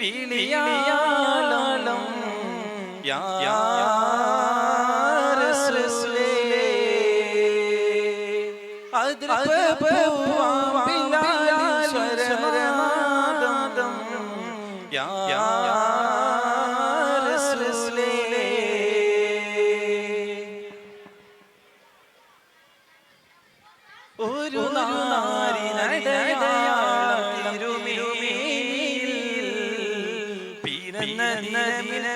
വിളിയാളം യാ റസൂലേ അതിർപ്പൂവാമ്പിലാലീശ്വരനാദം യാ റസൂലേ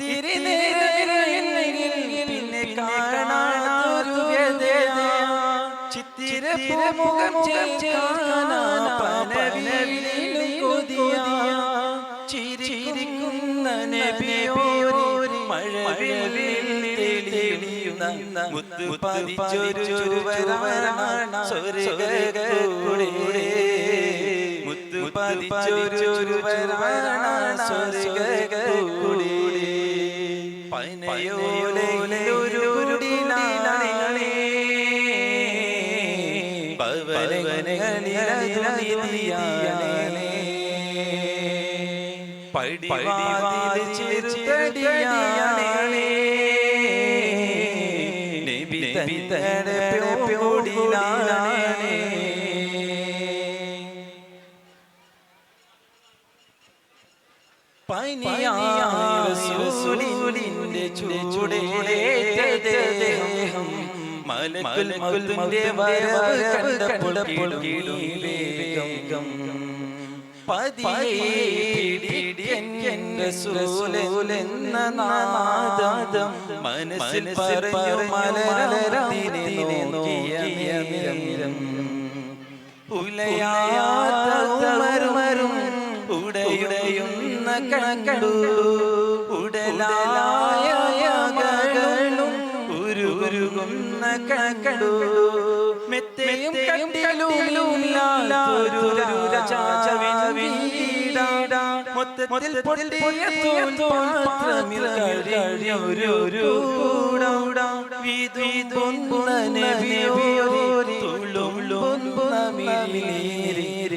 പിന്നെ കാണാനൊരു വ്യതയാ. ചിത്തിര മുഖം ചേർക്കാനാ പനവിലും കൊതിയാ. ചിരിക്കുന്ന തെളിയുന്ന മുത്തു പതിച്ചൊരു ചുവരാണ സ്വർഗക്കൂടെ മുത്തു പതിച്ചൊരു ചുവരാണ പടിവാതിൽ ചെറുതടിയാണേ നബി തന്റെ പ്യോടിലാണേ പനിയാസൂലിന്റെ ചൂടേറ്റ ദേഹം മലക്കുൽ മൗത്തിന്റെ വരവ് കണ്ടപ്പോൾ വേഗം പതിയെ എന്റെ സൂലെന്ന നാദം മനസ്സിൽ പറഞ്ഞു മലരത്തിനെ നോക്കിയ ഉലയാത്ത ഉടയുടയുന്ന കണ്ടു ഉടലായും ഉരുകുന്ന കണ്ടു മെത്തയും മൊത്തത്തിൽ പൊട്ടിയ മിലീരി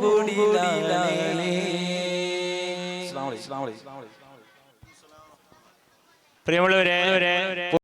പൂടിലാണേ പ്രിയമുള്ളവരെ